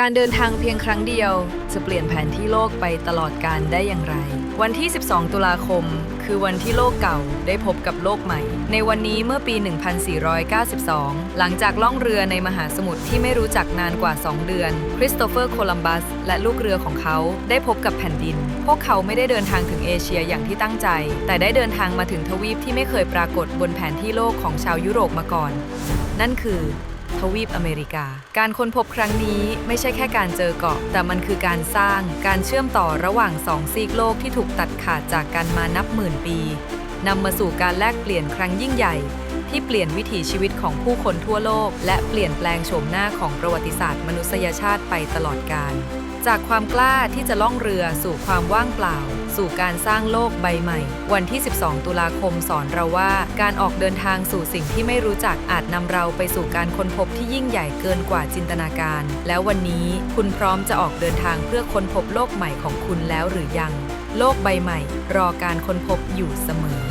การเดินทางเพียงครั้งเดียว จะเปลี่ยนแผนที่โลกไปตลอดกาลได้อย่างไร วันที่ 12 ตุลาคม คือวันที่โลกเก่าได้พบกับโลกใหม่ ในวันนี้เมื่อปี 1492 หลังจากล่องเรือในมหาสมุทรที่ไม่รู้จักนานกว่า 2 เดือน คริสโตเฟอร์โคลัมบัส และลูกเรือของเขาได้พบกับแผ่นดิน พวกเขาไม่ได้เดินทางถึงเอเชียอย่างที่ตั้งใจ แต่ได้เดินทางมาถึงทวีปที่ไม่เคยปรากฏบนแผนที่โลกของชาวยุโรปมาก่อน นั่นคือ ทวีปอเมริกา การค้นพบครั้งนี้ไม่ใช่แค่การเจอเกาะ แต่มันคือการสร้างการเชื่อมต่อระหว่างสองซีกโลกที่ถูกตัดขาดจากกันมานับหมื่นปีนำมาสู่การแลกเปลี่ยนครั้งยิ่งใหญ่ ที่เปลี่ยนวิถีชีวิตของผู้คนทั่วโลก และเปลี่ยนแปลงโฉมหน้าของประวัติศาสตร์มนุษยชาติไปตลอดกาล จากความกล้าที่จะล่องเรือสู่ความว่างเปล่า สู่การสร้างโลกใบใหม่ วันที่ 12 ตุลาคมสอนเราว่า การออกเดินทางสู่สิ่งที่ไม่รู้จักอาจนำเราไปสู่การค้นพบที่ยิ่งใหญ่เกินกว่าจินตนาการ แล้ววันนี้คุณพร้อมจะออกเดินทางเพื่อค้นพบโลกใหม่ของคุณแล้วหรือยัง โลกใบใหม่ รอการค้นพบอยู่เสมอ